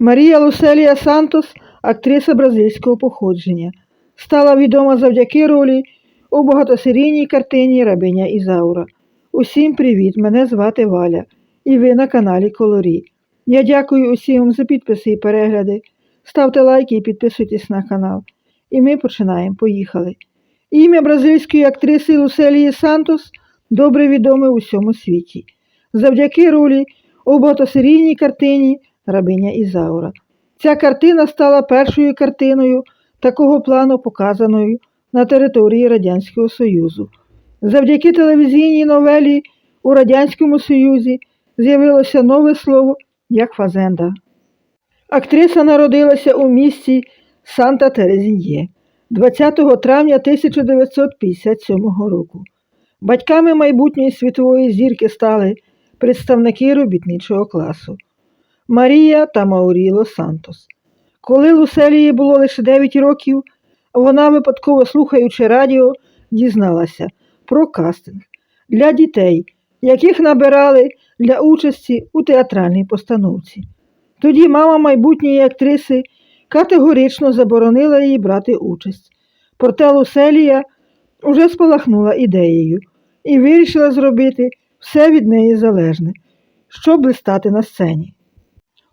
Марія Луселія Сантос, актриса бразильського походження, стала відома завдяки ролі у багатосерійній картині Рабиня Ізаура. Усім привіт! Мене звати Валя, і ви на каналі Колорі. Я дякую усім за підписи і перегляди. Ставте лайки і підписуйтесь на канал. І ми починаємо. Поїхали. Ім'я бразильської актриси Луселії Сантос добре відоме у всьому світі. Завдяки ролі у багатосерійній картині Рабиня Ізаура. Ця картина стала першою картиною такого плану, показаною на території Радянського Союзу. Завдяки телевізійній новелі у Радянському Союзі з'явилося нове слово як фазенда. Актриса народилася у місті Санта Терезін'є 20 травня 1957 року. Батьками майбутньої світової зірки стали представники робітничого класу Марія та Мауріло Сантос. Коли Луселії було лише 9 років, вона, випадково слухаючи радіо, дізналася про кастинг для дітей, яких набирали для участі у театральній постановці. Тоді мама майбутньої актриси категорично заборонила їй брати участь. Проте Луселія уже спалахнула ідеєю і вирішила зробити все від неї залежне, щоб блистати на сцені.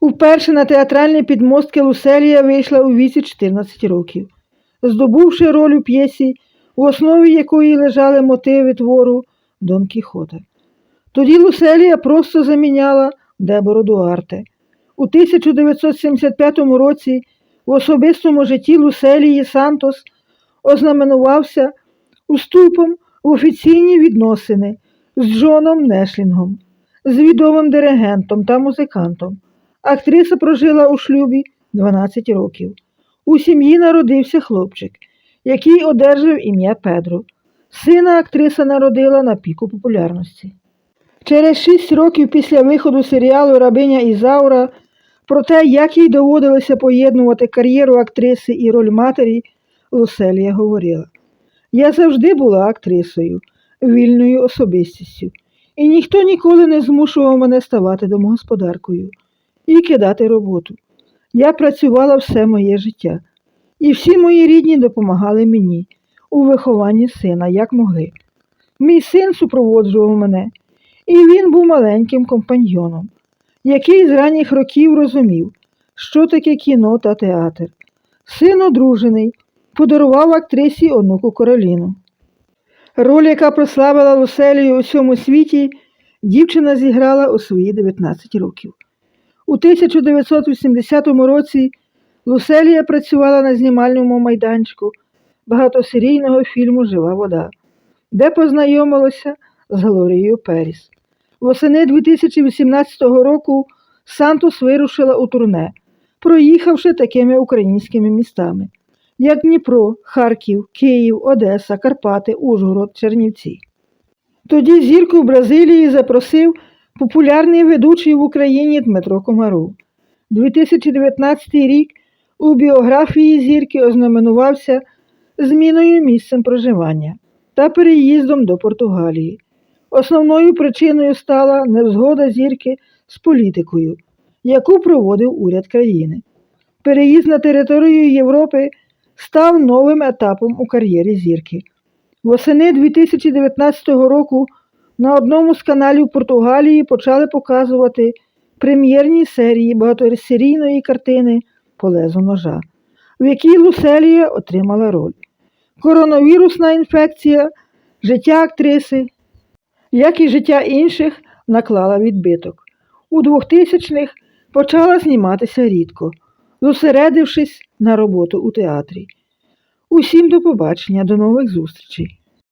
Уперше на театральні підмостки Луселія вийшла у віці 14 років, здобувши роль у п'єсі, в основі якої лежали мотиви твору Дон Кіхота. Тоді Луселія просто заміняла Дебору Дуарте. У 1975 році в особистому житті Луселії Сантос ознаменувався уступом в офіційні відносини з Джоном Нешлінгом, з відомим диригентом та музикантом. Актриса прожила у шлюбі 12 років. У сім'ї народився хлопчик, який одержав ім'я Педро. Сина актриса народила на піку популярності. Через шість років після виходу серіалу Рабиня Ізаура про те, як їй доводилося поєднувати кар'єру актриси і роль матері, Луселія говорила: Я завжди була актрисою, вільною особистістю, і ніхто ніколи не змушував мене ставати домогосподаркою і кидати роботу. Я працювала все моє життя, і всі мої рідні допомагали мені у вихованні сина, як могли. Мій син супроводжував мене, і він був маленьким компаньйоном, який з ранніх років розумів, що таке кіно та театр. Син одружений, подарував актрисі онуку Кароліну. Роль, яка прославила Луселію у всьому світі, дівчина зіграла у свої 19 років. У 1980 році Луселія працювала на знімальному майданчику багатосерійного фільму Жива вода, де познайомилася з Глорією Періс. Восени 2018 року Сантос вирушила у турне, проїхавши такими українськими містами, як Дніпро, Харків, Київ, Одеса, Карпати, Ужгород, Чернівці. Тоді зірку в Бразилії запросив популярний ведучий в Україні Дмитро Комаров. 2019 рік у біографії зірки ознаменувався зміною місцем проживання та переїздом до Португалії. Основною причиною стала невзгода зірки з політикою, яку проводив уряд країни. Переїзд на територію Європи став новим етапом у кар'єрі зірки. Восени 2019 року на одному з каналів Португалії почали показувати прем'єрні серії багатосерійної картини Полезу ножа, в якій Луселія отримала роль. Коронавірусна інфекція, життя актриси, як і життя інших, наклала відбиток. У 2000-х почала зніматися рідко, зосередившись на роботу у театрі. Усім до побачення, до нових зустрічей!